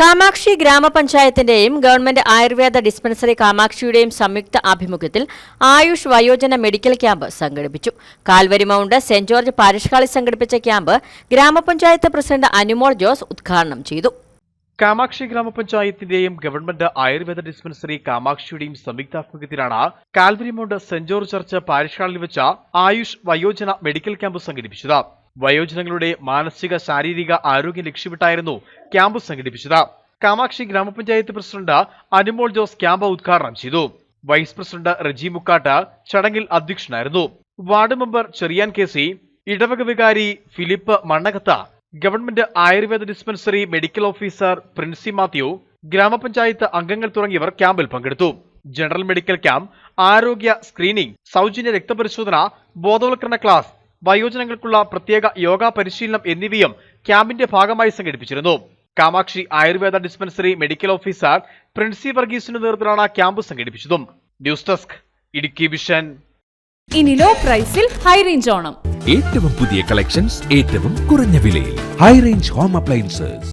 കാമാക്ഷി ഗ്രാമപഞ്ചായത്തിന്റെയും government Ayurveda dispensary കാമാക്ഷിയുടെയും സംയുക്ത ആഭിമുഖ്യത്തിൽ ആയുഷ് വയോജന മെഡിക്കൽ ക്യാമ്പ് സംഘടിപ്പിച്ചു. Calvary Mount Saint George parish ഹാളിൽ സംഘടിപ്പിച്ച ക്യാമ്പ് ഗ്രാമപഞ്ചായത്ത് പ്രസിഡന്റ് അനുമോൾ ജോസ് ഉദ്ഘാടനം ചെയ്തു. കാമാക്ഷി ഗ്രാമപഞ്ചായത്തിന്റെയും ഗവൺമെന്റ് ആയുർവേദ ഡിസ്പെൻസറി കാമാക്ഷിയുടെയും സംയുക്താഭിമുഖ്യത്തിലാണ് Calvary Mount Saint George church parish ഹാളിൽ വെച്ച ആയുഷ് വയോജന മെഡിക്കൽ ക്യാമ്പ് സംഘടിപ്പിച്ചത്. വയോജനങ്ങളുടെ മാനസിക ശാരീരിക ആരോഗ്യം ലക്ഷ്യമിട്ടായിരുന്നു ക്യാമ്പ് സംഘടിപ്പിച്ചത്. കാമാക്ഷി ഗ്രാമപഞ്ചായത്ത് പ്രസിഡന്റ് അനുമോൾ ജോസ് ക്യാമ്പ് ഉദ്ഘാടനം ചെയ്തു. വൈസ് പ്രസിഡന്റ് റജി മുക്കാട്ട് ചടങ്ങിൽ അധ്യക്ഷനായിരുന്നു. Ward member Cherian K C ഇടവക വികാരി Philip Mannakath government Ayurveda dispensary medical officer Princy Mathew ഗ്രാമപഞ്ചായത്ത് അംഗങ്ങൾ തുടങ്ങിയവർ ക്യാമ്പിൽ പങ്കെടുത്തു. ജനറൽ മെഡിക്കൽ ക്യാമ്പ് ആരോഗ്യ സ്ക്രീനിംഗ് സൗജന്യ രക്തപരിശോധന ബോധവൽക്കരണ ക്ലാസ് വയോജനങ്ങൾക്കുള്ള പ്രത്യേക യോഗ പരിശീലനം എന്നിവയും ക്യാമ്പിന്റെ ഭാഗമായി സംഘടിപ്പിച്ചിരുന്നു. Kamakshi Ayurveda dispensary medical officer Princy വർഗീസിന്റെ നേതൃത്വത്തിലാണ് camp സംഘടിപ്പിച്ചതും. News desk Idukki vision. ഇനി ലോ പ്രൈസിൽ ഹൈ റേഞ്ച് ഓണം. ഏറ്റവും പുതിയ കളക്ഷൻസ് ഏറ്റവും കുറഞ്ഞ വിലയിൽ. High range home appliances